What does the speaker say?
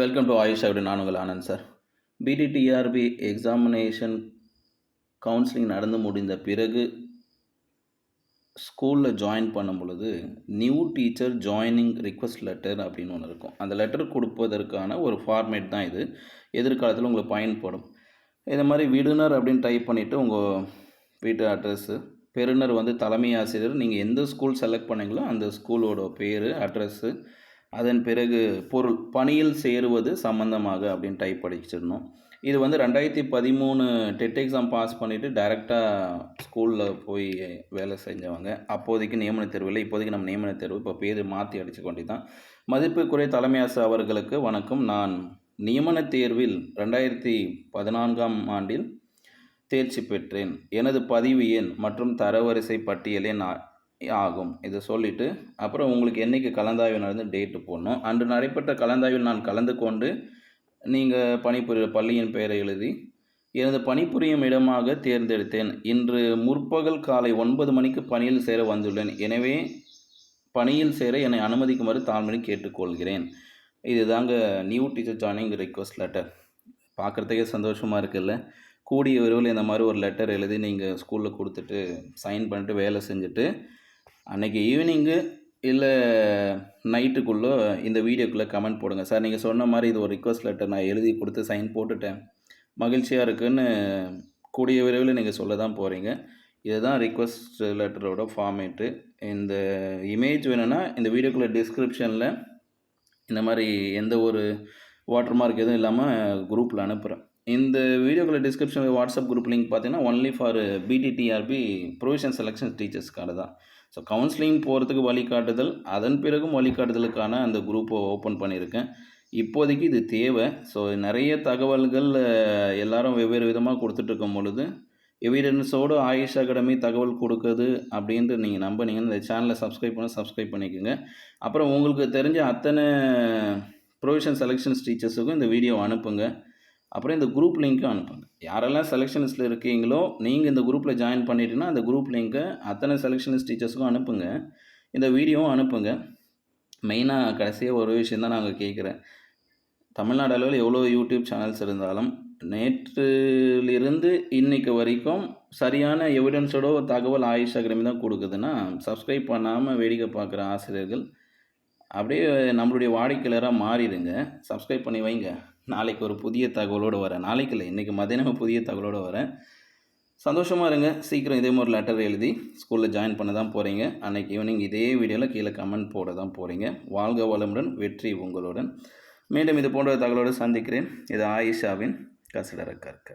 Welcome to AYUSH அப்படி நான் உங்கள் Anand sir. BT TRB examination counselling நடந்து முடிந்த பிறகு ஸ்கூலில் ஜாயின் பண்ணும் பொழுது new teacher joining request letter அப்படின்னு ஒன்று இருக்கும். அந்த லெட்டர் கொடுப்பதற்கான ஒரு ஃபார்மேட் தான் இது. எதிர்காலத்தில் உங்களுக்கு பயன்படும். இதை மாதிரி விடுனர் அப்படின்னு டைப் பண்ணிவிட்டு உங்கள் வீட்டு அட்ரஸ்ஸு பெறுநர் வந்து தலைமை ஆசிரியர் நீங்கள் எந்த ஸ்கூல் செலக்ட் பண்ணீங்களோ அந்த ஸ்கூலோட பேர் அட்ரஸ்ஸு அதன் பிறகு பொருள் பணியில் சேருவது சம்பந்தமாக அப்படின்னு டைப் படிச்சிடணும். இது வந்து ரெண்டாயிரத்தி பதிமூணு டெட் எக்ஸாம் பாஸ் பண்ணிவிட்டு டைரெக்டாக ஸ்கூலில் போய் வேலை செஞ்சவங்க. அப்போதைக்கு நியமன தேர்வு இல்லை. இப்போதைக்கு நம்ம நியமன தேர்வு இப்போ பேர் மாற்றி அடித்து கொண்டு தான் மதிப்புக்குறை தலைமை அவர்களுக்கு வணக்கம். நான் நியமன தேர்வில் ரெண்டாயிரத்தி பதினான்காம் ஆண்டில் தேர்ச்சி பெற்றேன். எனது பதிவு எண் மற்றும் தரவரிசை பட்டியலை நான் ஆகும். இதை சொல்லிவிட்டு அப்புறம் உங்களுக்கு என்றைக்கு கலந்தாய்வு நடந்து டேட்டு போடணும். அன்று நடைபெற்ற கலந்தாய்வில் நான் கலந்து கொண்டு நீங்கள் பணிபுரிய பள்ளியின் பெயரை எழுதி எனது பணிபுரியும் இடமாக தேர்ந்தெடுத்தேன். இன்று முற்பகல் காலை ஒன்பது மணிக்கு பணியில் சேர வந்துள்ளேன். எனவே பணியில் சேர என்னை அனுமதிக்குமாறு தாழ்மணி கேட்டுக்கொள்கிறேன். இது தாங்க new teacher joining request letter பார்க்குறதுக்கே சந்தோஷமாக இருக்குல்ல? கூடிய விரைவில் இந்த மாதிரி ஒரு லெட்டர் எழுதி நீங்கள் ஸ்கூலில் கொடுத்துட்டு சைன் பண்ணிட்டு வேலை செஞ்சுட்டு அன்றைக்கி ஈவினிங்கு இல்லை நைட்டுக்குள்ளே இந்த வீடியோக்குள்ளே கமெண்ட் போடுங்க. சார் நீங்கள் சொன்ன மாதிரி இது ஒரு ரிக்வஸ்ட் லெட்டர் நான் எழுதி கொடுத்து சைன் போட்டுட்டேன். மகிழ்ச்சியாக இருக்குன்னு கூடிய விரைவில் நீங்கள் சொல்ல தான் போகிறீங்க இதுதான் ரிக்வஸ்ட் லெட்டரோட ஃபார்மேட்டு இந்த இமேஜ் வேணும்னா இந்த வீடியோக்குள்ளே டிஸ்கிரிப்ஷனில் இந்த மாதிரி எந்த ஒரு வாட்டர் மார்க் எதுவும் இல்லாமல் குரூப்பில் அனுப்புகிறேன் இந்த வீடியோக்குள்ள டிஸ்கிரிப்ஷனில் வாட்ஸ்அப் குரூப் லிங்க் பார்த்தீங்கன்னா only for BT TRB provision selection டீச்சர்ஸ்க்காக தான். ஸோ கவுன்சிலிங் போகிறதுக்கு வழிகாட்டுதல் அதன் பிறகும் வழிகாட்டுதலுக்கான அந்த குரூப்பை ஓப்பன் பண்ணியிருக்கேன். இப்போதைக்கு இது தேவை. ஸோ நிறைய தகவல்கள் எல்லாரும் வெவ்வேறு விதமாக கொடுத்துட்ருக்கும் பொழுது எவிடன்ஸோடு ஆயுஷ் அகாடமி தகவல் கொடுக்குது அப்படின்ட்டு நீங்கள் நம்பினீங்கன்னா இந்த சேனலை சப்ஸ்கிரைப் பண்ண சப்ஸ்கிரைப் பண்ணிக்கோங்க. அப்புறம் உங்களுக்கு தெரிஞ்ச அத்தனை ப்ரொவிஷன் செலெக்ஷன்ஸ் டீச்சர்ஸுக்கும் இந்த வீடியோ அனுப்புங்க. அப்புறம் இந்த குரூப் லிங்க்கும் அனுப்புங்க. யாரெல்லாம் செலெக்ஷனிஸ்ட்டில் இருக்கீங்களோ நீங்கள் இந்த குரூப்பில் ஜாயின் பண்ணிட்டீங்கன்னா அந்த குரூப் லிங்க்கை அத்தனை செலெக்ஷனிஸ்ட் டீச்சர்ஸுக்கும் அனுப்புங்க. இந்த வீடியோவும் அனுப்புங்க. மெயினாக கடைசியாக ஒரு விஷயம் தான் நாங்கள் கேட்குறேன் தமிழ்நாடு அளவில் எவ்வளோ யூடியூப் சேனல்ஸ் இருந்தாலும் நேற்றிலிருந்து இன்றைக்கு வரைக்கும் சரியான எவிடன்ஸோட தகவல் ஆயுஷ் அகாடமி தான் கொடுக்குதுன்னா சப்ஸ்கிரைப் பண்ணாமல் வேடிக்கை பார்க்குற ஆசிரியர்கள் அப்படியே நம்மளுடைய வாடிக்கையாளராக மாறிடுங்க. சப்ஸ்கிரைப் பண்ணி வைங்க. நாளைக்கு ஒரு புதிய தகவலோடு வரேன். நாளைக்கு இல்லை இன்றைக்கி மதியானம் புதிய தகவலோடு வரேன். சந்தோஷமாக இருங்க. சீக்கிரம் இதே மாதிரி லெட்டர் எழுதி ஸ்கூலில் ஜாயின் பண்ண தான் போகிறீங்க அன்றைக்கி ஈவினிங் இதே வீடியோவில் கீழே கமெண்ட் போட தான் போகிறீங்க வாழ்க வளமுடன் வெற்றி உங்களுடன். மீண்டும் இது போன்ற தகவலோடு சந்திக்கிறேன். இது ஆயிஷாவின் கசிடர கற்க.